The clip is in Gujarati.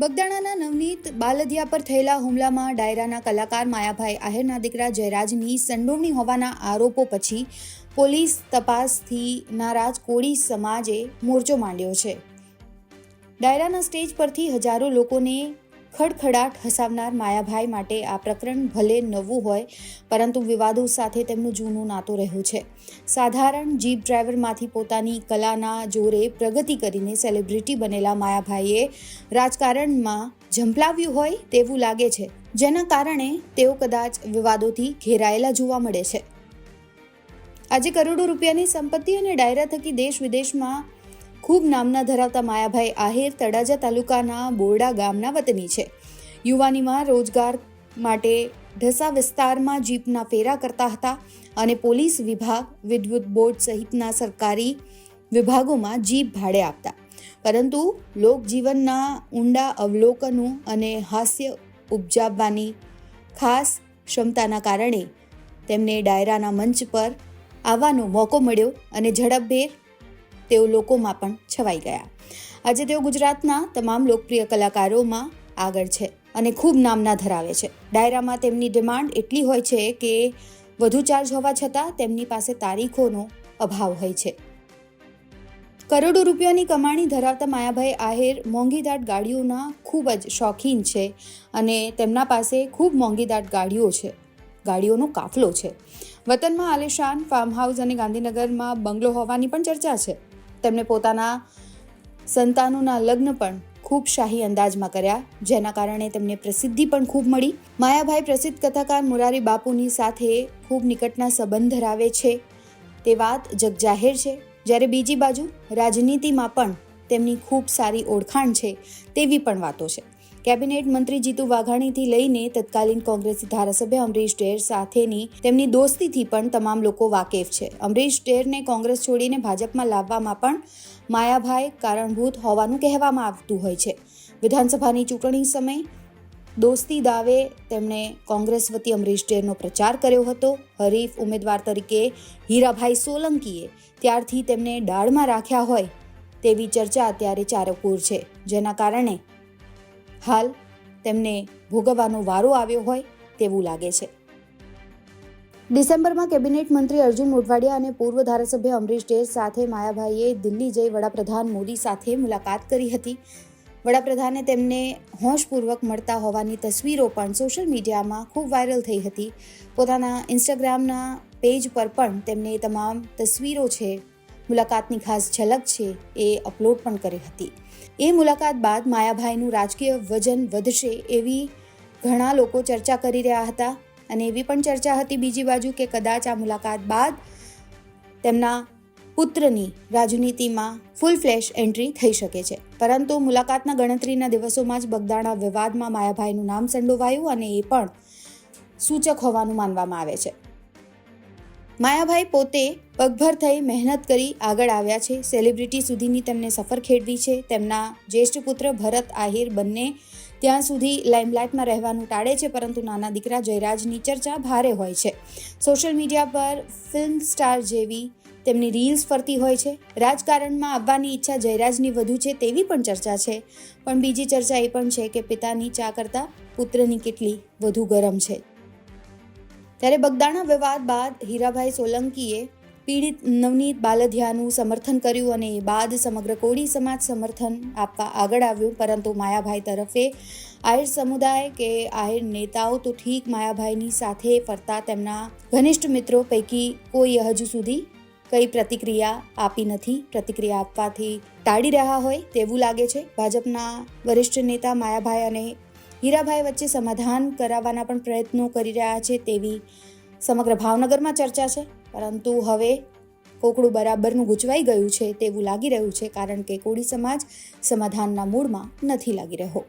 બગદાણાના નવનીત બાલદિયા પર થયેલા હુમલામાં ડાયરાના કલાકાર માયાભાઈ આહિરના દીકરા જયરાજની સંડોવણી હોવાના આરોપો પછી પોલીસ તપાસથી નારાજ કોળી સમાજે મોરચો માંડ્યો છે. ડાયરાના સ્ટેજ પરથી હજારો લોકોને ખડખડાટ હસાવનાર માયાભાઈ માટે આ પ્રકરણ ભલે નવું હોય, પરંતુ વિવાદો સાથે તેમનું જૂનું નાતું રહ્યું છે. સાધારણ જીપ ડ્રાઈવરમાંથી પોતાની કલાના જોરે પ્રગતિ કરીને સેલિબ્રિટી બનેલા માયાભાઈએ રાજકારણમાં ઝંપલાવ્યું હોય તેવું લાગે છે, જેના કારણે તેઓ કદાચ વિવાદોથી ઘેરાયેલા જોવા મળે છે. આજે કરોડો રૂપિયાની સંપત્તિ અને ડાયરા થકી દેશ વિદેશમાં ખૂબ નામના ધરાવતા માયાભાઈ આહિર તળાજા તાલુકાના બોરડા ગામના વતની છે. યુવાનીમાં રોજગાર માટે ઢસા વિસ્તારમાં જીપના ફેરા કરતા હતા અને પોલીસ વિભાગ, વિદ્યુત બોર્ડ સહિતના સરકારી વિભાગોમાં જીપ ભાડે આપતા. પરંતુ લોકજીવનના ઊંડા અવલોકનો અને હાસ્ય ઉપજાવવાની ખાસ ક્ષમતાના કારણે તેમને ડાયરાના મંચ પર આવવાનો મોકો મળ્યો અને ઝડપભેર તેઓ લોકોમાં પણ છવાઈ ગયા. આજે તેઓ ગુજરાતના તમામ લોકપ્રિય કલાકારોમાં આગળ છે અને ખૂબ નામના ધરાવે છે. ડાયરામાં તેમની ડિમાન્ડ એટલી હોય છે કે વધુ ચાર્જ હોવા છતાં તેમની પાસે તારીખોનો અભાવ હોય છે. કરોડો રૂપિયાની કમાણી ધરાવતા માયાભાઈ આહિર મોંઘીદાટ ગાડીઓના ખૂબ જ શોખીન છે અને તેમના પાસે ખૂબ મોંઘીદાટ ગાડીઓ છે. ગાડીઓનો કાફલો છે. વતનમાં આલિશાન, ફાર્મ હાઉસ અને ગાંધીનગરમાં બંગલો હોવાની પણ ચર્ચા છે. તેમણે પોતાના સંતાનોના લગ્ન પણ ખૂબ શાહી અંદાજમાં કર્યા, જેના કારણે તેમને પ્રસિદ્ધિ પણ ખૂબ મળી. માયાભાઈ પ્રસિદ્ધ કથાકાર મુરારી બાપુની સાથે ખૂબ નિકટના સંબંધ ધરાવે છે. તે વાત જગજાહેર છે. જ્યારે બીજી બાજુ રાજનીતિમાં પણ તેમની ખૂબ સારી ઓળખાણ છે, તેવી પણ વાતો છે. કેબિનેટ મંત્રી જીતુ વાઘાણીથી લઈને તત્કાલીન કોંગ્રેસી ધારાસભ્ય અમરીશ ડેર સાથેની તેમની દોસ્તીથી પણ તમામ લોકો વાકેફ છે. અમરીશ ડેરને કોંગ્રેસ છોડીને ભાજપમાં લાવવામાં પણ માયાભાઈ કારણભૂત હોવાનું કહેવામાં આવતું હોય છે. વિધાનસભાની ચૂંટણી સમયે દોસ્તી દાવે તેમણે કોંગ્રેસ વતી અમરીશ ડેરનો પ્રચાર કર્યો હતો. હરીફ ઉમેદવાર તરીકે હીરાભાઈ સોલંકીએ ત્યારથી તેમને ડાળમાં રાખ્યા હોય તેવી ચર્ચા અત્યારે ચારકુર છે. જેના કારણે હાલ તેમને ભોગવવાનો વારો આવ્યો હોય તેવું લાગે છે. ડિસેમ્બરમાં કેબિનેટ મંત્રી અર્જુન મોઢવાડિયા અને પૂર્વ ધારાસભ્ય અમરીશ ડેર સાથે માયાભાઈએ દિલ્હી જઈ વડાપ્રધાન મોદી સાથે મુલાકાત કરી હતી. વડાપ્રધાને તેમને હોશપૂર્વક મળતા હોવાની તસવીરો પણ સોશિયલ મીડિયામાં ખૂબ વાયરલ થઈ હતી. પોતાના ઇન્સ્ટાગ્રામના પેજ પર પણ તેમને તમામ તસવીરો છે મુલાકાતની ખાસ ઝલક છે એ અપલોડ પણ કરી હતી. એ મુલાકાત બાદ માયાભાઈનું રાજકીય વજન વધશે એવી ઘણા લોકો ચર્ચા કરી રહ્યા હતા અને એવી પણ ચર્ચા હતી બીજી બાજુ કે કદાચ આ મુલાકાત બાદ તેમના પુત્રની રાજનીતિમાં ફૂલ ફ્લેશ એન્ટ્રી થઈ શકે છે. પરંતુ મુલાકાતના ગણતરીના દિવસોમાં જ બગદાણા વિવાદમાં માયાભાઈનું નામ સંડોવાયું અને એ પણ સૂચક હોવાનું માનવામાં આવે છે. માયાભાઈ પોતે પગભર થઈ મહેનત કરી આગળ આવ્યા છે. સેલિબ્રિટી સુધીની તેમને સફર ખેડવી છે. તેમના જ્યેષ્ઠ પુત્ર ભરત આહિર બંને ત્યાં સુધી લાઇમલાઇટમાં રહેવાનું ટાળે છે, પરંતુ નાના દીકરા જયરાજની ચર્ચા ભારે હોય છે. સોશિયલ મીડિયા પર ફિલ્મ સ્ટાર જેવી તેમની રીલ્સ ફરતી હોય છે. રાજકારણમાં આવવાની ઈચ્છા જયરાજની વધુ છે તેવી પણ ચર્ચા છે. પણ બીજી ચર્ચા એ પણ છે કે પિતાની ચા કરતાં પુત્રની કેટલી વધુ ગરમ છે. ત્યારે બગદાણા વિવાદ બાદ હીરાભાઈ સોલંકીએ પીડિત નવનીત બાલધિયાનું સમર્થન કર્યું અને એ બાદ સમગ્ર કોળી સમાજ સમર્થન આપવા આગળ આવ્યું. પરંતુ માયાભાઈ તરફે આહિર સમુદાય કે આહિર નેતાઓ તો ઠીક માયાભાઈની સાથે ફરતા તેમના ઘનિષ્ઠ મિત્રો પૈકી કોઈ હજુ સુધી કઈ પ્રતિક્રિયા આપી નથી. પ્રતિક્રિયા આપવાથી ટાળી રહ્યા હોય તેવું લાગે છે. ભાજપના વરિષ્ઠ નેતા માયાભાઈ અને હીરાભાઈ વચ્ચે સમાધાન કરાવવાના પણ પ્રયત્નો કરી રહ્યા છે તેવી સમગ્ર ભાવનગરમાં ચર્ચા છે. પરંતુ હવે કોકડું બરાબરનું ગૂંચવાઈ ગયું છે તેવું લાગી રહ્યું છે કારણ કે કોળી સમાજ સમાધાનના મૂળમાં નથી લાગી રહ્યો.